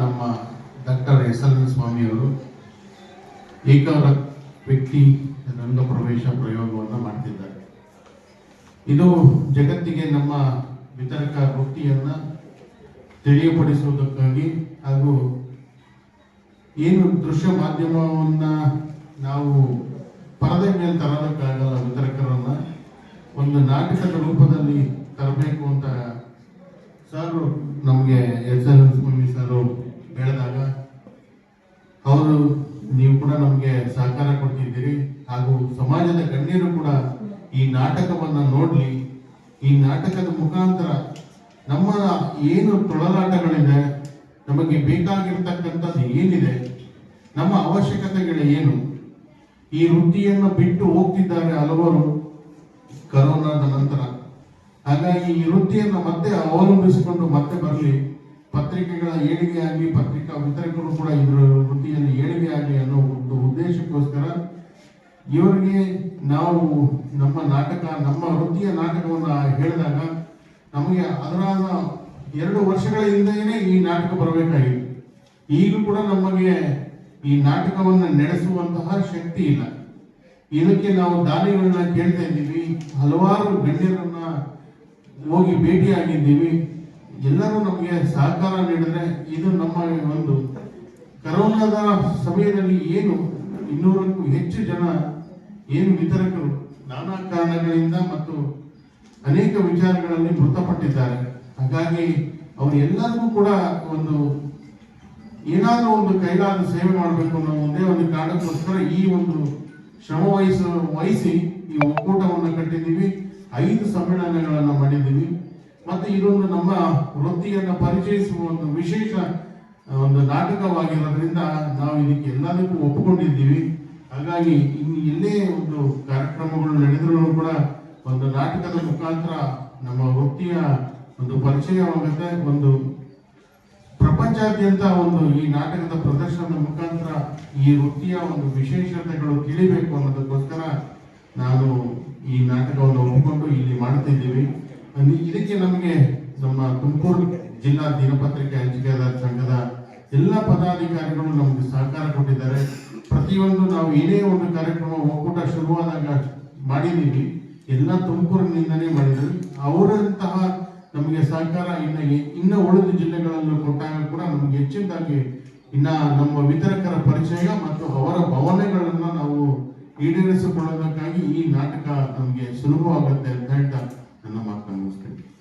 ನಮ್ಮ doctor S L ಸ್ವಾಮಿಯವರು ಏಕ ವ್ಯಕ್ತಿ ರಂಗ ಪ್ರವೇಶ ಪ್ರಯೋಗವನ್ನು ಮಾಡ್ತಿದ್ದಾರೆ. ಇದು ಜಗತ್ತಿಗೆ ನಮ್ಮ ವಿತರಕ ವೃತ್ತಿಯನ್ನು ತಿಳಿಯಪಡಿಸುವುದಕ್ಕಾಗಿ ಹಾಗೂ ಏನು ದೃಶ್ಯ ಮಾಧ್ಯಮವನ್ನ ನಾವು ಪರದೆ ಮೇಲೆ ತರೋದಕ್ಕಾಗಲ್ಲ ವಿತರಕರನ್ನು, ಒಂದು ನಾಟಕದ ರೂಪದಲ್ಲಿ ತರಬೇಕು ಅಂತ ಸರ್ ನಮಗೆ ಎಸ್ ಎಲ್ ಸ್ವಾಮಿ ಸರ್ ಹೇಳಿದಾಗ, ಅವರು, ನೀವು ಕೂಡ ನಮಗೆ ಸಹಕಾರ ಕೊಡ್ತಿದ್ದೀರಿ ಹಾಗೂ ಸಮಾಜದ ಗಣ್ಯರು ಕೂಡ ಈ ನಾಟಕವನ್ನು ನೋಡಲಿ, ಈ ನಾಟಕದ ಮುಖಾಂತರ ನಮ್ಮ ಏನು ತೊಳಲಾಟಗಳಿದೆ, ನಮಗೆ ಬೇಕಾಗಿರ್ತಕ್ಕಂಥದ್ದು ಏನಿದೆ, ನಮ್ಮ ಅವಶ್ಯಕತೆಗಳು ಏನು, ಈ ವೃತ್ತಿಯನ್ನು ಬಿಟ್ಟು ಹೋಗ್ತಿದ್ದಾರೆ ಹಲವರು ಕರೋನಾದ ನಂತರ. ಹಾಗಾಗಿ ಈ ವೃತ್ತಿಯನ್ನು ಮತ್ತೆ ಅವಲಂಬಿಸಿಕೊಂಡು ಮತ್ತೆ ಬರಲಿ. ಪತ್ರಿಕೆಗಳ ಏಳಿಗೆ ಆಗಲಿ, ಪತ್ರಿಕಾ ವಿತರಕರು ಕೂಡ ಇವರ ವೃತ್ತಿಯನ್ನು ಏಳಿಗೆ ಆಗಲಿ ಅನ್ನೋ ಒಂದು ಉದ್ದೇಶಕ್ಕೋಸ್ಕರ ಇವರಿಗೆ ನಾವು ನಮ್ಮ ನಾಟಕ, ನಮ್ಮ ವೃತ್ತಿಯ ನಾಟಕವನ್ನು ಹೇಳಿದಾಗ ನಮಗೆ ಅದರಾದ ಎರಡು ವರ್ಷಗಳ ಹಿಂದೆಯೇ ಈ ನಾಟಕ ಬರಬೇಕಾಗಿತ್ತು ಈಗಲೂ ಕೂಡ ನಮಗೆ ಈ ನಾಟಕವನ್ನು ನಡೆಸುವಂತಹ ಶಕ್ತಿ ಇಲ್ಲ. ಇದಕ್ಕೆ ನಾವು ದಾನಿಗಳನ್ನ ಕೇಳ್ತಾ ಇದ್ದೀವಿ. ಹಲವಾರು ಗಣ್ಯರನ್ನ ಹೋಗಿ ಭೇಟಿಯಾಗಿದ್ದೀವಿ ಎಲ್ಲರೂ ನಮಗೆ ಸಹಕಾರ ನೀಡಿದ್ರೆ ಇದು ನಮ್ಮ ಒಂದು ಕರೋನಾದ ಸಮಯದಲ್ಲಿ ಏನು ಇನ್ನೂರಕ್ಕೂ ಹೆಚ್ಚು ಜನ ಏನು ವಿತರಕರು ನಾನಾ ಕಾರಣಗಳಿಂದ ಮತ್ತು ಅನೇಕ ವಿಚಾರಗಳಲ್ಲಿ ಮೃತಪಟ್ಟಿದ್ದಾರೆ. ಹಾಗಾಗಿ ಅವರು ಎಲ್ಲರಿಗೂ ಕೂಡ ಒಂದು ಏನಾದರೂ ಒಂದು ಕೈಲಾದ ಸೇವೆ ಮಾಡಬೇಕು ಅನ್ನೋ ಒಂದೇ ಒಂದು ಕಾರಣಕ್ಕೋಸ್ಕರ ಈ ಒಂದು ಶ್ರಮ ವಹಿಸ ವಹಿಸಿ ಈ ಒಕ್ಕೂಟವನ್ನು ಕಟ್ಟಿದ್ದೀವಿ. ಐದು ಸಮ್ಮೇಳನಗಳನ್ನು ಮಾಡಿದ್ದೀವಿ. ಮತ್ತೆ ಇದೊಂದು ನಮ್ಮ ವೃತ್ತಿಯನ್ನ ಪರಿಚಯಿಸುವ ಒಂದು ವಿಶೇಷ ಒಂದು ನಾಟಕವಾಗಿರೋದ್ರಿಂದ ನಾವು ಇದಕ್ಕೆ ಎಲ್ಲದಕ್ಕೂ ಒಪ್ಪಿಕೊಂಡಿದ್ದೀವಿ. ಹಾಗಾಗಿ ಇನ್ನು ಎಲ್ಲೇ ಒಂದು ಕಾರ್ಯಕ್ರಮಗಳು ನಡೆದರೂ ಕೂಡ ಒಂದು ನಾಟಕದ ಮುಖಾಂತರ ನಮ್ಮ ವೃತ್ತಿಯ ಒಂದು ಪರಿಚಯವಾಗುತ್ತೆ. ಒಂದು ಪ್ರಪಂಚಾದ್ಯಂತ ಒಂದು ಈ ನಾಟಕದ ಪ್ರದರ್ಶನದ ಮುಖಾಂತರ ಈ ವೃತ್ತಿಯ ಒಂದು ವಿಶೇಷತೆಗಳು ತಿಳಿಬೇಕು ಅನ್ನೋದಕ್ಕೋಸ್ಕರ ನಾನು ಈ ನಾಟಕವನ್ನು ಒಪ್ಪಿಕೊಂಡು ಇಲ್ಲಿ ಮಾಡುತ್ತಿದ್ದೀವಿ ಇದಕ್ಕೆ ನಮಗೆ ನಮ್ಮ ತುಮಕೂರು ಜಿಲ್ಲಾ ದಿನಪತ್ರಿಕೆ ಹಂಚಿಕೆದಾರ ಸಂಘದ ಎಲ್ಲ ಪದಾಧಿಕಾರಿಗಳು ನಮಗೆ ಸಹಕಾರ ಕೊಟ್ಟಿದ್ದಾರೆ. ಪ್ರತಿಯೊಂದು ನಾವು ಏನೇ ಒಂದು ಕಾರ್ಯಕ್ರಮ ಒಕ್ಕೂಟ ಶುರುವಾದಾಗ ಮಾಡಿದ್ದೀವಿ. ಎಲ್ಲ ತುಮಕೂರಿನಿಂದನೇ ಮಾಡಿದ್ದೀವಿ ಅವರಂತಹ ನಮಗೆ ಸಹಕಾರ ಇನ್ನ ಇನ್ನ ಉಳಿದ ಜಿಲ್ಲೆಗಳಲ್ಲೂ ಕೊಟ್ಟಾಗ ಕೂಡ ನಮಗೆ ಹೆಚ್ಚಿನದಾಗಿ ಇನ್ನ ನಮ್ಮ ವಿತರಕರ ಪರಿಚಯ ಮತ್ತು ಅವರ ಭಾವನೆಗಳನ್ನು ನಾವು ಈಡೇರಿಸಿಕೊಳ್ಳೋದಕ್ಕಾಗಿ ನಮಗೆ ಸುಲಭವಾಗುತ್ತೆ ಅಂತ ಹೇಳ್ತಾ ನನ್ನ ಮಾತನ್ನು ಮುಗಿಸ್ತೇನೆ.